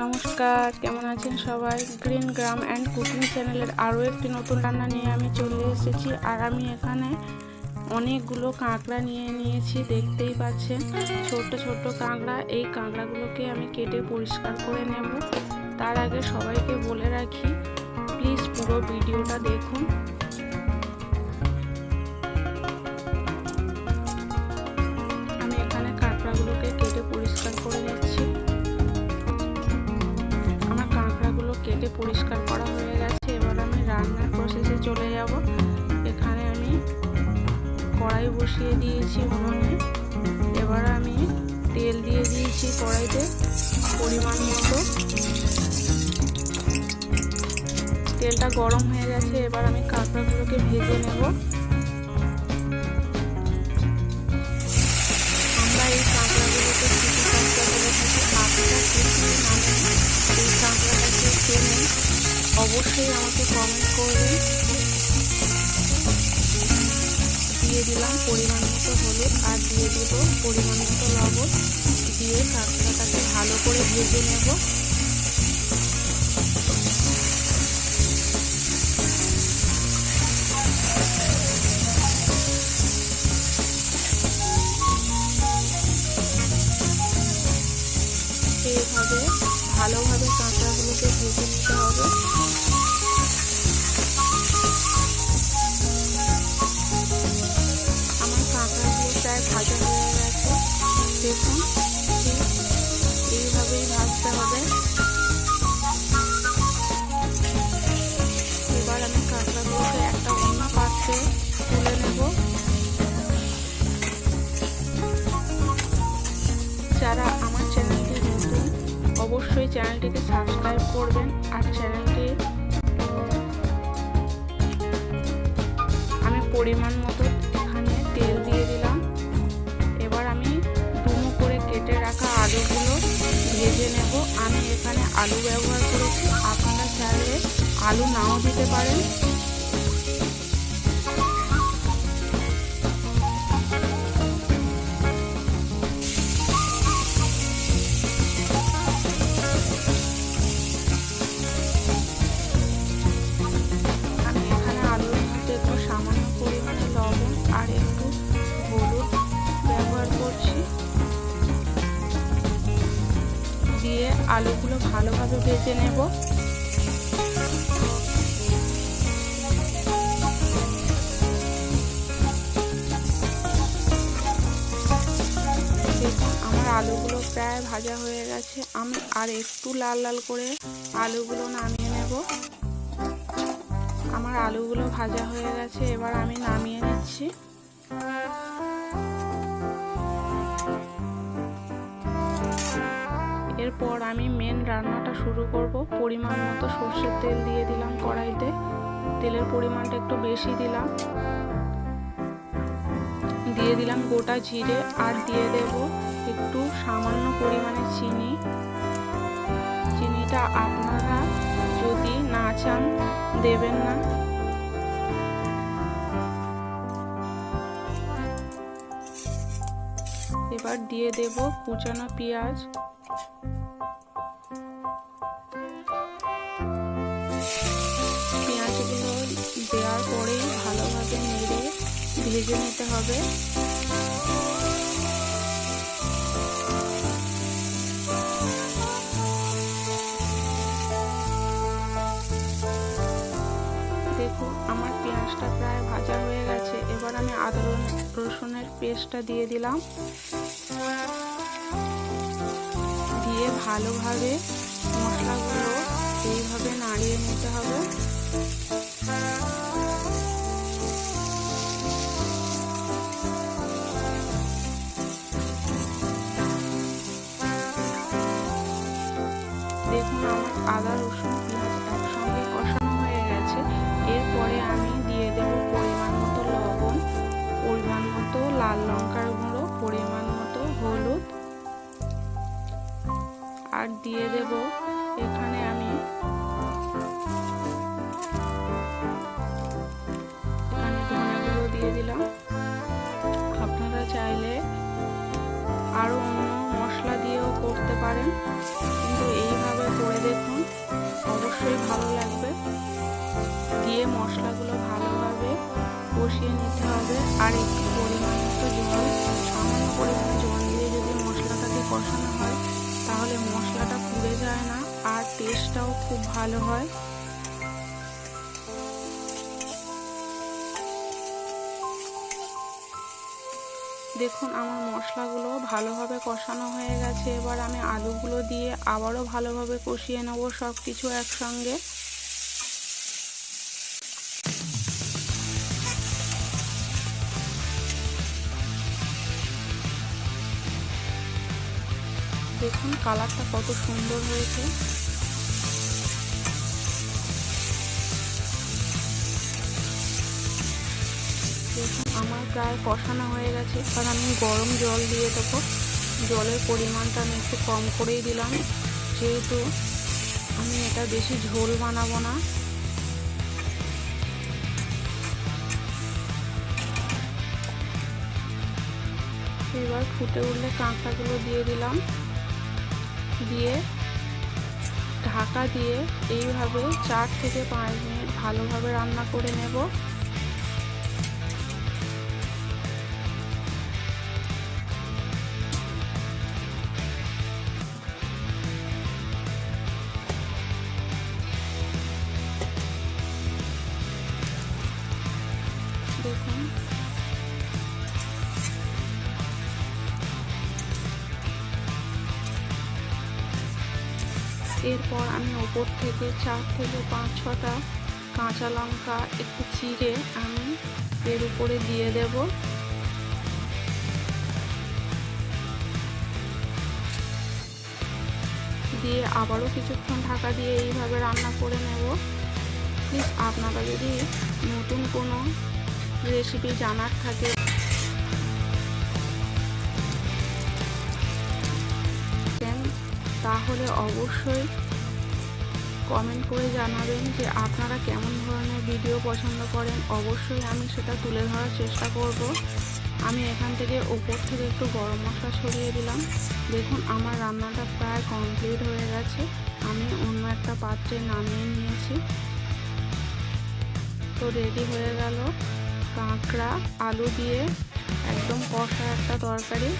নমস্কার, কেমন আছেন সবাই? গ্রিন গ্রাম অ্যান্ড কুকিং চ্যানেলের আরও একটি নতুন রান্না নিয়ে আমি চলে এসেছি আর আমি এখানে অনেকগুলো কাঁকড়া নিয়ে নিয়েছি, দেখতেই পাচ্ছেন। ছোট ছোট কাঁকড়া, এই কাঁকড়াগুলোকে আমি কেটে পরিষ্কার করে নেব। তার আগে সবাইকে বলে রাখি প্লিজ পুরো ভিডিওটা দেখুন। দিয়েছি উনুনে। এবার আমি তেল দিয়ে দিয়েছি কড়াইতে পরিমাণ মতো। তেলটা গরম হয়ে গেছে, এবার আমি কাঁকড়াগুলোকে ভেজে নেব। আমরা এই কাঁকড়াগুলোকে কাঁকড়া চেনেন অবশ্যই আমাকে কমেন্ট করবেন। দিয়ে দিলাম পরিমাণ মতো হলুদ আর দিয়ে দেবো পরিমাণ মতো লবণ। দিয়ে কাঁকড়াটাকে ভালো করে ভেজে নেব। দেখুন এইভাবেই ভাজতে হবে এবার আমি কাঁকড়াগুলোকে একটা অন্য পাত্রে তুলে নেব যারা আমার চ্যানেলটি নতুন অবশ্যই চ্যানেলটিকে সাবস্ক্রাইব করবেন আর চ্যানেলটি আমি পরিমাণ আলু ব্যবহার করেছি। আপনারা চাইলে আলু নাও দিতে পারেন। আলুগুলো ভালোভাবে ভেজে নেব। আমার আলুগুলো প্রায় ভাজা হয়ে গেছে। আমি আর একটু লাল লাল করে আলুগুলো নামিয়ে নেব। আমার আলুগুলো ভাজা হয়ে গেছে, এবার আমি নামিয়ে নিচ্ছি। আমি মেন রান্নাটা শুরু করব। পরিমাণ মতো সর্ষের তেল দিয়ে দিলাম কড়াইতে। তেলের পরিমাণটা একটু বেশি দিলাম। দিয়ে দিলাম গোটা জিরে আর দিয়ে দেব একটু সামান্য পরিমাণে চিনি। চিনিটা আপনারা যদি না চান দেবেন না। এবার দিয়ে দেব কুচানো পেঁয়াজ। ভেজে নিতে হবে। দেখুন, আমার পেঁয়াজটা প্রায় ভাজা হয়ে গেছে। এবার আমি আদা রসুনের পেস্টটা দিয়ে দিলাম। দিয়ে ভালোভাবে মশলাগুলো এইভাবে নাড়িয়ে নিতে হবে। লাল লঙ্কার গুঁড়ো, পরিমাণ মতো হলুদ। আর দিয়ে দেব এখানে আমি এখানে দিয়ে দিলাম। আপনারা চাইলে আরও অন্য মশলা দিয়েও করতে পারেন। কিন্তু এইভাবে করে দেখুন, অবশ্যই ভালো লাগবে। দিয়ে মশলাগুলো ভালোভাবে কষিয়ে নিতে হবে। আর একটু জল সামান্য পরিমাণে জল দিয়ে যদি মশলাটাকে কষানো হয়, তাহলে মশলাটা পুড়ে যায় না আর টেস্টটাও খুব ভালো হয়। দেখুন, আমার মশলাগুলো ভালোভাবে কষানো হয়ে গেছে। এবার আমি আলুগুলো দিয়ে আবারও ভালোভাবে কষিয়ে নেব সব কিছু একসঙ্গে। দেখুন, কালারটা কত সুন্দর হয়েছে। দেখুন, আমার প্রায় কষানো হয়ে গেছে। কারণ আমি গরম জল দিয়ে দেবো। জলের পরিমাণটা আমি একটু কম করেই দিলাম। যেহেতু আমি এটা বেশি ঝোল বানাবো না। এবার ফুটে উঠলে কাঁকড়াগুলো দিয়ে দিলাম। দিয়ে ঢাকা দিয়ে এইভাবে চার থেকে পাঁচ মিনিট ভালোভাবে রান্না করে নেব। দেখুন এরপর আমি ওপর থেকে চার থেকে পাঁচ ছটা কাঁচা লঙ্কা, একটু চিড়ে আমি এর উপরে দিয়ে দেব। দিয়ে আবারও কিছুক্ষণ ঢাকা দিয়ে এইভাবে রান্না করে নেব। প্লিজ আপনারা যদি নতুন কোনো রেসিপি জানার থাকে তাহলে অবশ্যই কমেন্ট করে জানাবেন যে আপনারা কেমন ধরনের ভিডিও পছন্দ করেন। অবশ্যই আমি সেটা তুলে ধরার চেষ্টা করব। আমি এখান থেকে ওপর থেকে একটু গরম মশলা ছড়িয়ে দিলাম। দেখুন, আমার রান্নাটা প্রায় কমপ্লিট হয়ে গেছে। আমি অন্য একটা পাত্রে নামিয়ে নিয়েছি। তো রেডি হয়ে গেল। কাঁকড়া, আলু দিয়ে একদম কষা একটা তরকারি।